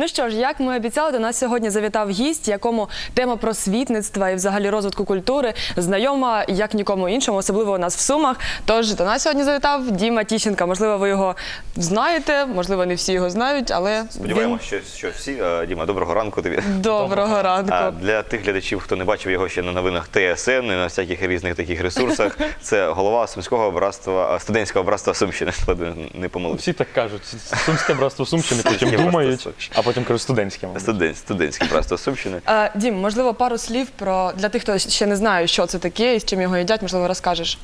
Ну що ж, як ми обіцяли, до нас сьогодні завітав гість, якому тема просвітництва і взагалі розвитку культури знайома як нікому іншому, особливо у нас в Сумах. Тож до нас сьогодні завітав Діма Тіщенка. Можливо, ви його знаєте, можливо, не всі його знають, але Сподіваємося, що, що всі. Діма, доброго ранку тобі. доброго ранку. А для тих глядачів, хто не бачив його ще на новинах ТСН і на всяких різних таких ресурсах, це голова Сумського братства, студентського братства Сумщини. Не помилився. Всі так кажуть. Сумське братство Сумщини, потім думають, братство Сумщини. а потім кажуть студентське. мабуть. Студент, студентське братство Сумщини. Е, Дім, можливо, пару слів про для тих, хто ще не знає, що це таке і з чим його їдять, можливо, розкажеш.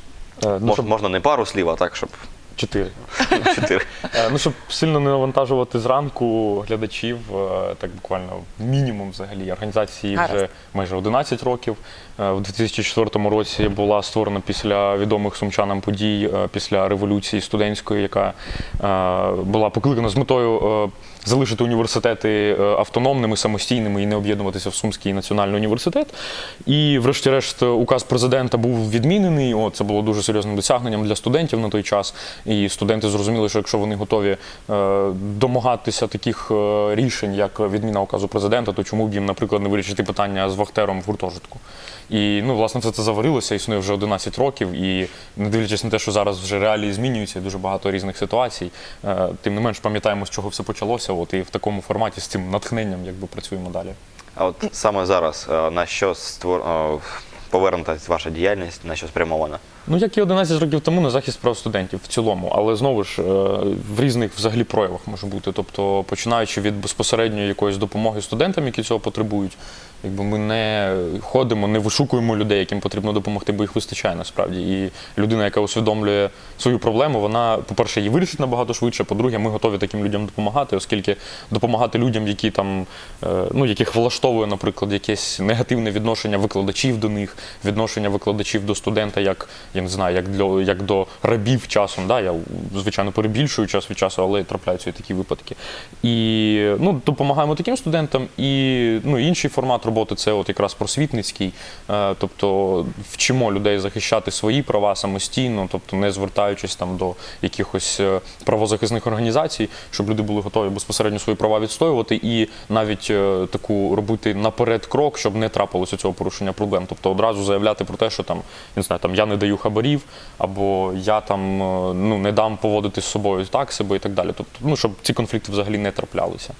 Е, Ну, Мож, щоб можна не пару слів, а так, щоб чотири. чотири. Е, Ну, щоб сильно не навантажувати зранку глядачів, е, так буквально мінімум взагалі організації Гаразд. вже майже 11 років. Е, В 2004 році була створена після відомих сумчанам подій, е, після революції студентської, яка е, була покликана з метою е, залишити університети е, автономними, самостійними і не об'єднуватися в Сумський національний університет. І, врешті-решт, указ президента був відмінений. О, це було дуже серйозним досягненням для студентів на той час. І студенти зрозуміли, що якщо вони готові е, домагатися таких е, рішень, як відміна указу президента, то чому б їм, наприклад, не вирішити питання з вахтером в гуртожитку? І ну, власне, це, це заварилося, існує вже 11 років. І не дивлячись на те, що зараз вже реалії змінюються, дуже багато різних ситуацій. е, Тим не менш пам'ятаємо, з чого все почалося. От і в такому форматі з цим натхненням, якби працюємо далі. А от саме зараз е, на що створ... е, повернута ваша діяльність, на що спрямована? Ну, як і 11 років тому на захист прав студентів в цілому, але знову ж е, в різних взагалі проявах може бути. Тобто, починаючи від безпосередньої якоїсь допомоги студентам, які цього потребують, якби ми не ходимо, не вишукуємо людей, яким потрібно допомогти, бо їх вистачає насправді. І людина, яка усвідомлює свою проблему, вона, по-перше, її вирішить набагато швидше. По-друге, ми готові таким людям допомагати, оскільки допомагати людям, які там, е, ну яких влаштовує, наприклад, якесь негативне відношення викладачів до них, відношення викладачів до студента, як я не знаю, як для як до рабів часом. Да? Я звичайно перебільшую час від часу, але трапляються і такі випадки. І ну, допомагаємо таким студентам. І ну, інший формат роботи це от якраз просвітницький, Е, тобто вчимо людей захищати свої права самостійно, тобто не звертаючись там до якихось е, правозахисних організацій, щоб люди були готові безпосередньо свої права відстоювати і навіть е, таку робити наперед крок, щоб не трапилося цього порушення проблем. Тобто одразу заявляти про те, що там не знаю, там я не даю хабарів, або я там е, ну не дам поводити з собою так себе і так далі. Тобто, ну щоб ці конфлікти взагалі не траплялися.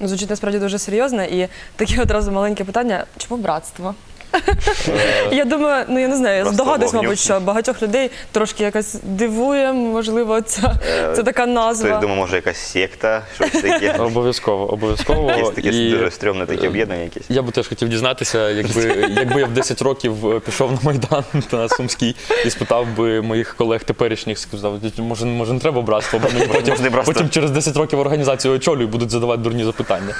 Ну, Звучить насправді дуже серйозно і таке одразу маленьке питання: чому братство? Я думаю, ну я не знаю, я Просто здогадуюсь, вогню. мабуть, що багатьох людей трошки якось дивує, можливо, ця, це така Хтось назва. думає, може якась секта, щось таке. Обов'язково, обов'язково. Якесь таке І- дуже стрьомне таке об'єднання якесь. Я би теж хотів дізнатися, якби, якби я в 10 років е, пішов на Майдан на Сумський і спитав би моїх колег теперішніх, сказав, може, може не треба братство, бо мені потім, братство. потім через 10 років організацію очолю і будуть задавати дурні запитання.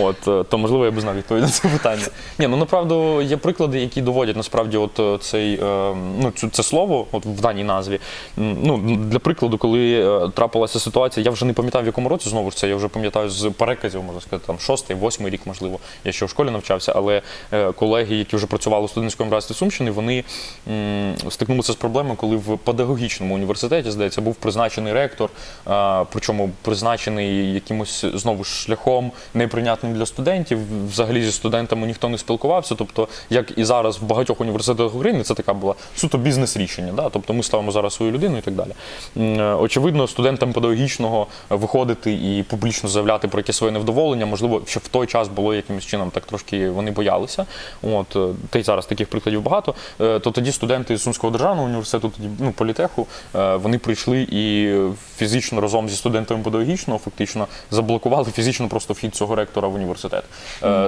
От, е, то можливо я б знав відповідь на це питання. Ні, ну направду є приклади, які доводять насправді от е, цей, е, ну, цю, це слово от в даній назві. Ну, для прикладу, коли е, трапилася ситуація, я вже не пам'ятаю в якому році, знову ж це я вже пам'ятаю з переказів, можна сказати, там шостий, восьмий рік, можливо. Я ще в школі навчався, але колеги, які вже працювали у студентському братстві Сумщини, вони стикнулися з проблемою, коли в педагогічному університеті, здається, був призначений ректор, причому призначений якимось знову ж шляхом неприйнятним для студентів. Взагалі зі студентами ніхто не спілкувався. Тобто, як і зараз в багатьох університетах України, це така була суто бізнес-рішення. Да? Тобто ми ставимо зараз свою людину і так далі. Е, Очевидно, студентам педагогічного виходити і публічно заявляти про якесь своє невдоволення, можливо, що в той час було якимось чином так трошки вони боялися. От е, та й зараз таких прикладів багато. Е, То тоді студенти з Сумського державного університету, тоді ну політеху, вони прийшли і фізично разом зі студентами педагогічного фактично заблокували фізично просто вхід цього ректора в університет.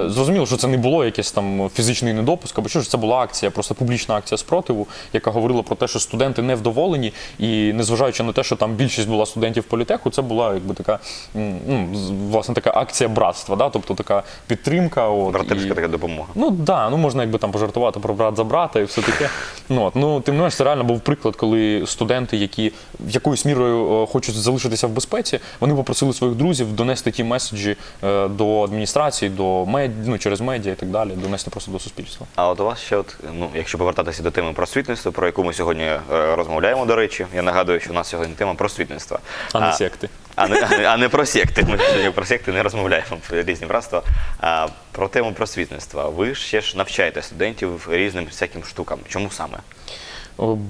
Зрозуміло, що це не було якийсь там фізичний недопуск, або що ж це була акція, просто публічна акція спротиву, яка говорила про те, що студенти невдоволені, і незважаючи на те, що там більшість була студентів політеху, це була якби така ну, власне така акція братства, да? тобто така підтримка. От, Братерська і- така допомога. Ну так, да, ну можна якби там пожартувати про брат за брата і все таке. Ну, от, ну тим не менш, це реально був приклад, коли студенти, які якоюсь мірою хочуть залишитися в безпеці, вони попросили своїх друзів донести ті меседжі е, до адміністрації, до мед... ну, через медіа і так далі, донести просто до суспільства. А от у вас ще, от, ну, якщо повертатися до теми просвітництва, про яку ми сьогодні е, розмовляємо, до речі, я нагадую, що у нас сьогодні тема просвітництва. А не секти. А не, а не- а не про секти. Ми сьогодні про секти не розмовляємо різні братства. А про тему просвітництва. Ви ще ж навчаєте студентів різним всяким штукам. Чому саме?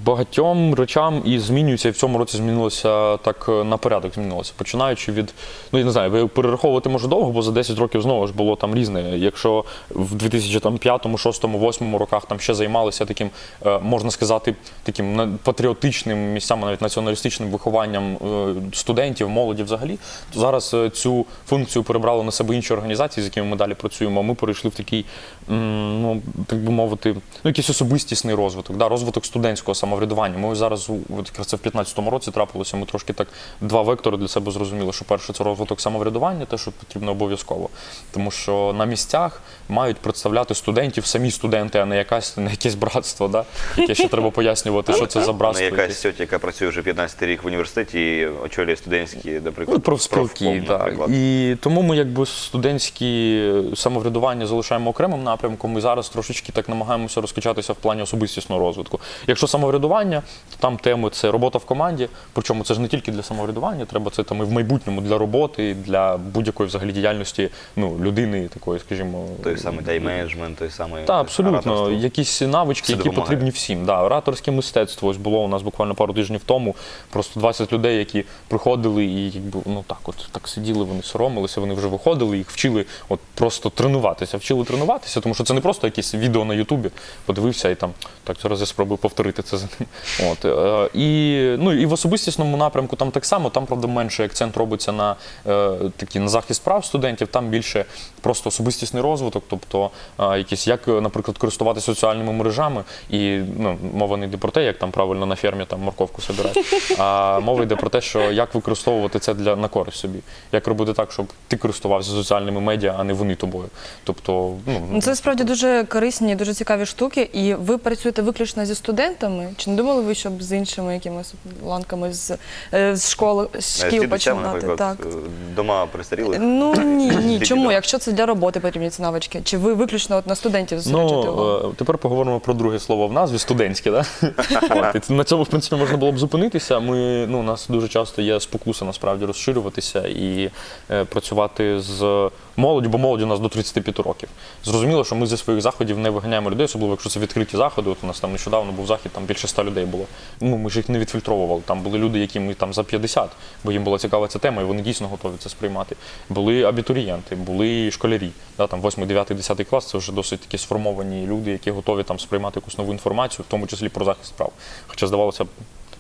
Багатьом речам і змінюється, і в цьому році змінилося так е, на порядок змінилося. Починаючи від, ну я не знаю, ви перераховувати може довго, бо за 10 років знову ж було там різне. Якщо в 2005, 2006, 2008 роках там ще займалися таким, е, можна сказати, таким патріотичним місцями, навіть націоналістичним вихованням е, студентів, молоді взагалі, то зараз цю функцію перебрали на себе інші організації, з якими ми далі працюємо. Ми перейшли в такий, ну так би мовити, ну якийсь особистісний розвиток, да, розвиток студентського самоврядування. Ми зараз от якраз це в 15-му році трапилося. Ми трошки так два вектори для себе зрозуміли. Що перше це розвиток самоврядування, те, що потрібно обов'язково, тому що на місцях мають представляти студентів самі студенти, а не якась не якесь братство, да, яке ще треба пояснювати, що це за Не братство. якась якесь. яка працює вже 15 рік в університеті і очолює студентські, наприклад, Ну, профспілки, так. І тому ми якби студентські самоврядування залишаємо окремим напрямком. Ми зараз трошечки так намагаємося розкачатися в плані особистісного розвитку. Якщо самоврядування, то там теми це робота в команді. Причому це ж не тільки для самоврядування, треба це там і в майбутньому для роботи, і для будь-якої взагалі діяльності ну, людини, такої, скажімо, Той самий тайм-менеджмент, той самий так, абсолютно. ораторство. Якісь навички, які допомагає. потрібні всім. Да, ораторське мистецтво. Ось було у нас буквально пару тижнів тому. Просто 20 людей, які приходили і якби ну так, от так сиділи, вони соромилися, вони вже виходили, їх вчили от просто тренуватися. Вчили тренуватися, тому що це не просто якесь відео на Ютубі. Подивився і там так зараз я спробую повторити це за ним. От е, і ну і в особистісному напрямку там так само. Там правда менше акцент робиться на е, такі на захист прав студентів. Там більше просто особистісний розвиток, тобто е, якісь як, наприклад, користуватися соціальними мережами, і ну мова не йде про те, як там правильно на фермі там морковку собирати, а мова йде про те, що як використовувати це для на користь собі, як робити так, щоб ти користувався соціальними медіа, а не вони тобою. Тобто, ну Ну, Це справді дуже корисні, дуже цікаві штуки. І ви працюєте виключно зі студентами? Чи не думали ви, щоб з іншими якимись ланками з, е, з школи, з з шкіл починати? наприклад, Так. е, дома пристаріли. Ну ні, ні. Чому? Якщо це для роботи потрібні ці навички? Чи ви виключно от на студентів зосереджуєте увагу? Ну, е, тепер поговоримо про друге слово в назві студентське. Да? От, і це- на цьому, в принципі, можна було б зупинитися. Ми, ну, у нас дуже часто є спокуса насправді розширюватися і е, працювати з молоддю, бо молоді у нас до 35 років. Зрозуміло, що ми зі своїх заходів не виганяємо людей, особливо якщо це відкриті заходи. От у нас там нещодавно був захід, там більше 100 людей було. Ну, ми ж їх не відфільтровували. Там були люди, яким ми там за 50, бо їм була цікава ця тема, і вони дійсно готові це сприймати. Були абітурієнти, були школярі. Да, там 8, 9, 10 клас це вже досить такі сформовані люди, які готові там сприймати якусь нову інформацію, в тому числі про захист прав. Хоча здавалося б,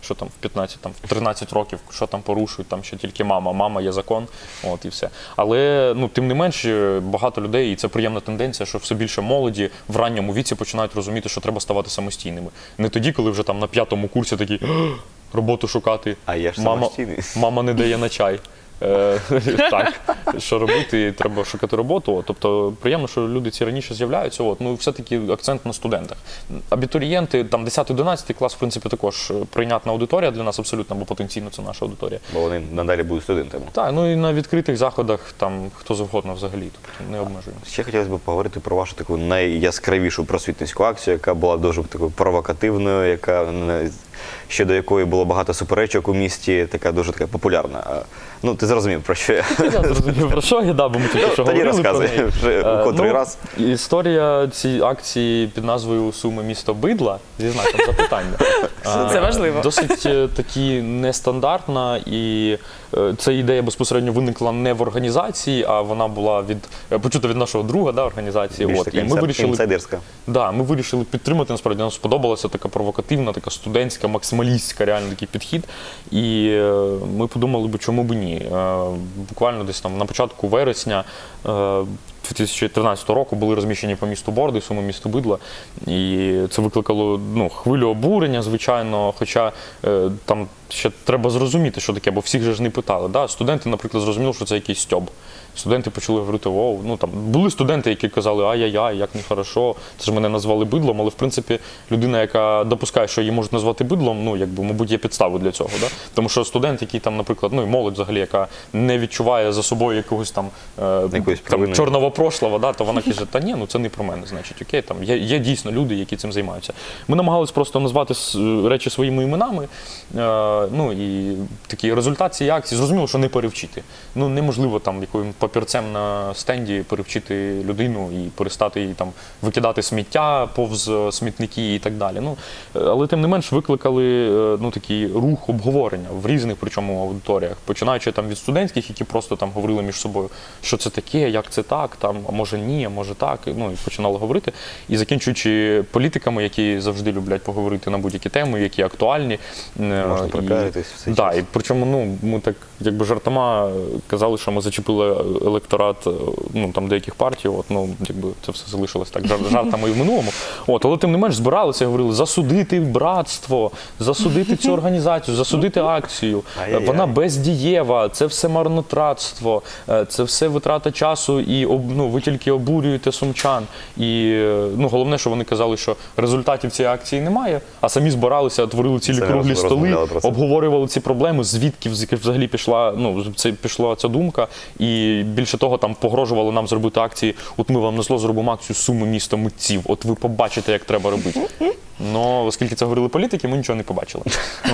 що там в 15, там в 13 років, що там порушують, там ще тільки мама, мама є закон, от і все. Але ну тим не менш, е, багато людей, і це приємна тенденція, що все більше молоді в ранньому віці починають розуміти, що треба ставати самостійними. Не тоді, коли вже там на п'ятому курсі такі роботу шукати. А я ж мама, самостійний. мама не дає на чай. Е, Так, що робити, треба шукати роботу. Тобто приємно, що люди ці раніше з'являються. От, ну все-таки акцент на студентах. Абітурієнти, там 10-11 клас, в принципі, також е, прийнятна аудиторія для нас абсолютно, бо потенційно це наша аудиторія. Бо вони надалі будуть студентами. Так, ну і на відкритих заходах там хто завгодно взагалі, тобто не обмежуємо. Ще хотілося б поговорити про вашу таку найяскравішу просвітницьку акцію, яка була дуже такою провокативною, яка щодо якої було багато суперечок у місті, така дуже така популярна. Ну, ти зрозумів, про що я. Я зрозумів, про що я, да, бо ми тільки що Тоді говорили про вже у Е, котрий ну, раз. Історія цієї акції під назвою Суми місто бидла зі знаком запитання. Це Е, важливо. Досить е, такі нестандартна, і е, ця ідея безпосередньо виникла не в організації, а вона була від е, почута від нашого друга да, організації. Більш От, така і ми інсайд- вирішили інсайдерська. Да, ми вирішили підтримати. Насправді нам сподобалася така провокативна, така студентська, максималістська, реально такий підхід. І е, ми подумали би, чому б ні. Е, Буквально десь там на початку вересня. е, 2013 року були розміщені по місту борди, суми місту бидла, і це викликало ну, хвилю обурення, звичайно. Хоча е, там ще треба зрозуміти, що таке, бо всіх же ж не питали. Да? Студенти, наприклад, зрозуміли, що це якийсь стьоб. Студенти почали говорити: О, ну там були студенти, які казали, ай-яй-яй, як нехорошо, це ж мене назвали бидлом. Але в принципі людина, яка допускає, що її можуть назвати бидлом, ну якби, мабуть, є підстави для цього. Да? Тому що студент, який там, наприклад, ну і молодь взагалі, яка не відчуває за собою якогось там, е, там чорного прошлого, да, то вона каже, та ні, ну це не про мене, значить, окей, там є, є дійсно люди, які цим займаються. Ми намагалися просто назвати речі своїми іменами. Е, ну і такий результат цієї акції зрозуміло, що не перевчити. Ну неможливо там яким папірцем на стенді перевчити людину і перестати її там викидати сміття повз е, смітники і так далі. Ну е, але тим не менш викликали е, ну такий рух обговорення в різних причому аудиторіях, починаючи там від студентських, які просто там говорили між собою, що це таке, як це так, там а може ні, а може так. Ну і починали говорити. І закінчуючи політиками, які завжди люблять поговорити на будь-які теми, які актуальні. Можна і- да, і причому ну ми так якби жартома казали, що ми зачепили електорат е, ну там деяких партій. От ну якби це все залишилось так жар- жартами і в минулому. От, але тим не менш збиралися і говорили засудити братство, засудити цю організацію, засудити акцію. Вона бездієва, це все марнотратство, е, це все витрата часу, і ну, ви тільки обурюєте сумчан. І е, ну, головне, що вони казали, що результатів цієї акції немає, а самі збиралися, творили цілі Самі круглі столи, це. обговорювали ці проблеми, звідки вз- взагалі пішла, ну, це пішла ця думка. І більше того, там погрожували нам зробити акції. От ми вам на зло зробимо акцію суми міста митців. От ви побачите, як треба робити. Ну, оскільки це говорили політики, ми нічого не побачили.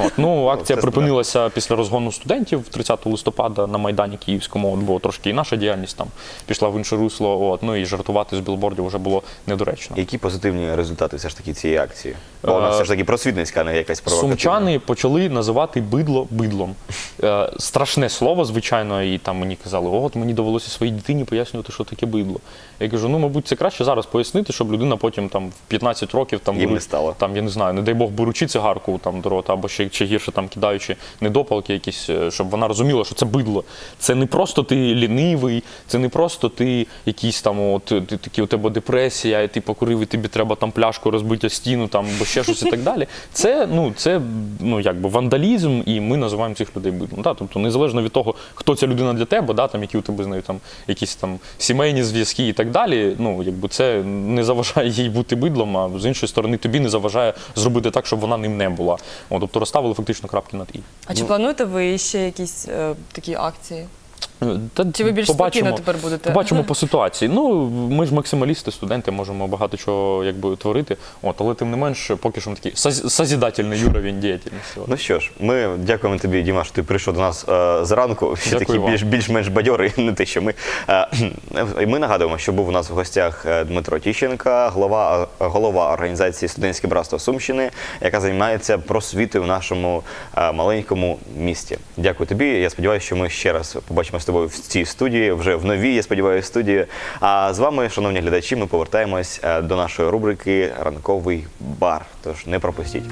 От, ну, акція припинилася після розгону студентів 30 листопада на Майдані Київському, от, бо трошки і наша діяльність там пішла в інше русло. От, ну і жартувати з білбордів вже було недоречно. Які позитивні результати все ж таки цієї акції? Бо вона Е, все ж таки просвітницька, не якась провокативна. Сумчани почали називати бидло бидлом. Е, страшне слово, звичайно, і там мені казали, от мені довелося своїй дитині пояснювати, що таке бидло. Я кажу, ну, мабуть, це краще зараз пояснити, щоб людина потім там в 15 років там, Їм не стало. Там, я не знаю, не дай Бог, беручи цигарку там до рота, або ще, ще гірше там кидаючи недопалки якісь, е, щоб вона розуміла, що це бидло. Це не просто ти лінивий, це не просто ти якийсь там, от ти, такі у тебе депресія, і ти покурив, і тобі треба там пляшку розбити стіну, там, або ще щось і так далі. Це, ну, це ну, якби вандалізм, і ми називаємо цих людей бидлом. Да? Тобто, незалежно від того, хто ця людина для тебе, да? там, які у тебе з нею там, якісь там сімейні зв'язки і так далі, ну, якби це не заважає їй бути бидлом, а з іншої сторони тобі не заважає зробити так, щоб вона ним не була. О, тобто розставили фактично крапки над і. А чи плануєте ви ще якісь е, такі акції? Та Чи ви більш спокійно тепер будете? Побачимо по ситуації. Ну, ми ж максималісти, студенти, можемо багато чого якби, творити. От, але тим не менш, поки що ми такий созидательний уровень діяльності. Ну що ж, ми дякуємо тобі, Діма, що ти прийшов до нас е, зранку. Ще Дякую вам. більш, більш-менш бадьорий, не те, що ми. Е, і ми нагадуємо, що був у нас в гостях е, Дмитро Тіщенка, голова, голова організації Студентське братство Сумщини, яка займається просвітою в нашому е, маленькому місті. Дякую тобі. Я сподіваюся, що ми ще раз побачимо тобою в цій студії, вже в новій, я сподіваюся, студії. А з вами, шановні глядачі, ми повертаємось е, до нашої рубрики Ранковий бар. Тож не пропустіть.